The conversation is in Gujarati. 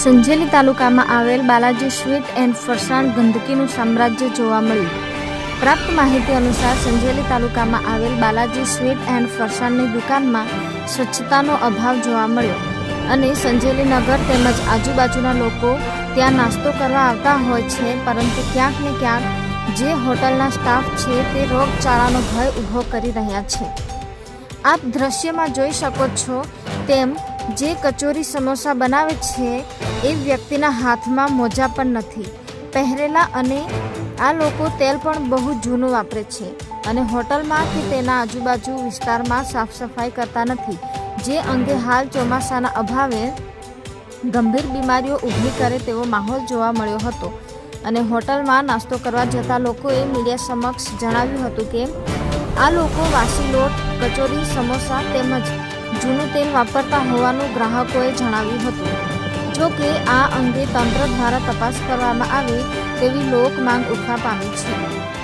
સંજેલી તાલુકામાં આવેલ બાલાજી સ્વીટ એન્ડ ફરસાણ ગંદકીનું સામ્રાજ્ય જોવા મળ્યું. પ્રાપ્ત માહિતી અનુસાર સંજેલી તાલુકામાં આવેલ બાલાજી સ્વીટ એન્ડ ફરસાણની દુકાનમાં સ્વચ્છતાનો અભાવ જોવા મળ્યો અને સંજેલી નગર તેમજ આજુબાજુના લોકો ત્યાં નાસ્તો કરવા આવતા હોય છે, પરંતુ ક્યાંક ને ક્યાંક જે હોટલના સ્ટાફ છે તે રોગચાળાનો ભય ઊભો કરી રહ્યા છે. આપ દ્રશ્યમાં જોઈ શકો છો તેમ જે કચોરી સમોસા બનાવે છે એ વ્યક્તિના હાથમાં મોજા પણ નથી. પહેરેલા અને આ લોકો તેલ પણ બહુ જૂનું વાપરે છે અને હોટલમાં કે તેના આજુબાજુ વિસ્તારમાં સાફ સફાઈ કરતા નથી, જે અંગે હાલ ચોમાસાના અભાવે ગંભીર બીમારીઓ ઊભી કરે તેવો માહોલ જોવા મળ્યો હતો. અને હોટલમાં નાસ્તો કરવા જતા લોકોએ મીડિયા સમક્ષ જણાવ્યું હતું કે, આ લોકો વાસી લોટ, કચોરી, સમોસા તેમજ જૂનું તેલ વાપરતા હોવાનું ગ્રાહકોએ જણાવ્યું હતું. જો કે આ અંગે તંત્ર દ્વારા તપાસ કરવામાં આવે તેવી લોક માંગ ઉઠવા પામી છે.